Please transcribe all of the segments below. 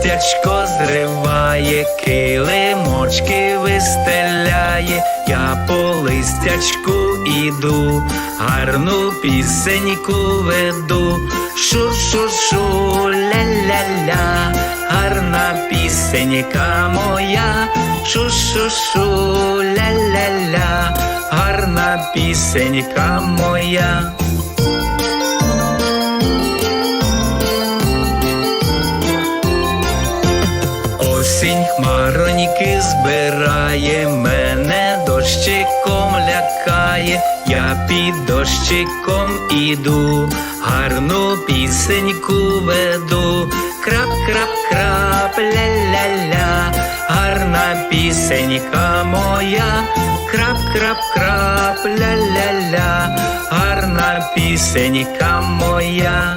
листячко зриває, килимочки вистеляє, я по листячку іду, гарну пісеньку веду, шу-шу-шу, ля-ля-ля, гарна пісенька моя, шу-шу-шу, ля-ля-ля, гарна пісенька моя. Осінь хмароньки збирає, мене дощиком лякає, я під дощиком іду, гарну пісеньку веду, крап-крап-крап, ля-ля-ля, гарна пісенька моя, крап-крап-крап, ля-ля-ля, гарна пісенька моя.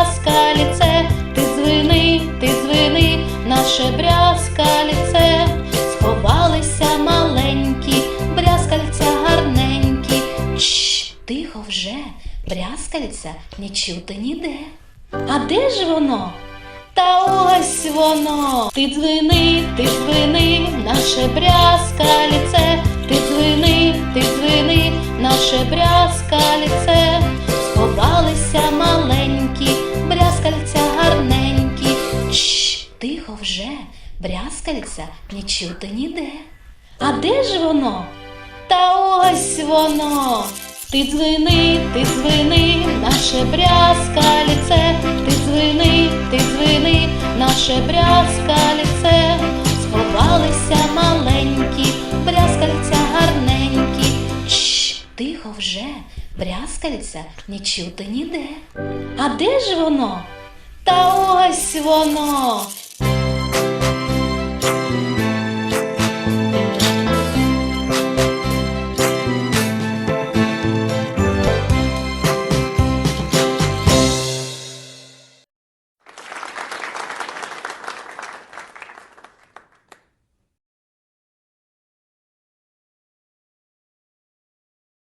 Наше брязкаліце, ти дзвени, ти дзвени, наше брязкаліце, сховалися маленькі, брязкальця гарненькі. Чш, тихо вже, брязкальця не чути ніде. А де ж воно? Та ось воно. Ти дзвени, ти дзвени, наше брязкаліце, ти дзвени, ти дзвени, наше брязкаліце, сховалися вже, брязкальця не чути ніде. А де ж воно? Та ось воно. Ти дзвени, ти дзвени, наше брязкаліце, ти дзвени, ти дзвени, наше брязкаліце, сховалися маленькі, брязкальця гарненькі. Чш, тихо вже, брязкальця не чути ніде. А де ж воно? Та ось воно.